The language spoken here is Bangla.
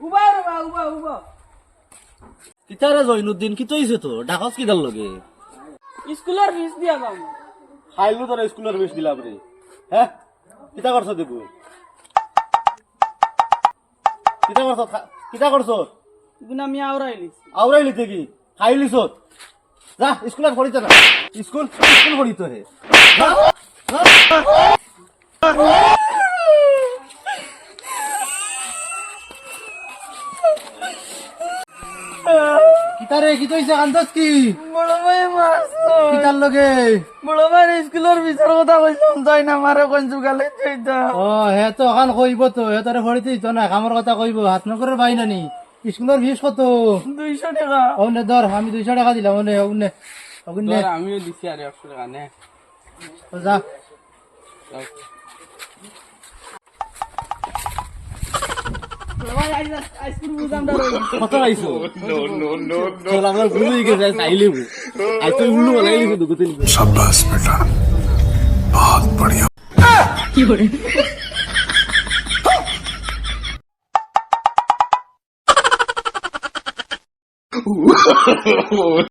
উবা উবা উবা কিতারে জইনুদ্দিন কি তৈছে তো ডাকস কি দাল লগে? স্কুলের ফিস দিয়া যাম। খাইলু তোর স্কুলের বেশ দিলাম রে হ্যাঁ কিতা করছ দেখু কিতা করছ কিতা করছ গুনা আমি আওরাইলি আউরাইলি থেকে খাইলিছ যা স্কুলে পড়িতে না। স্কুল স্কুল পড়িতে হে যা, যা। কিতারে কি তৈছে কান্দস কি? বড় ভাই মাস কিতার লগে। বড় ভাই স্কুলের ফিসের কথা কইলাম তাই না মারে কোন যুগালে চাইতা ও হে তো ওখান কইব তো হে তোরে ভরিতে দিত না কামর কথা কইব হাত নকরের বাই নানি। স্কুলের ফিস কত? দুইশো টাকা। ওনে ধর আমি দুইশো টাকা দিলাম ওনে ওনে ওনে আমিও দিছি আর একশো টাকা নে? যা। কত আইছো চল আমরা ঘুরে গেছে আইলে আজ তুই উল্লু বানাই লিখে দুগো তিন শাবাশ বেটা। বহুত বড়িয়া কি বলে Oh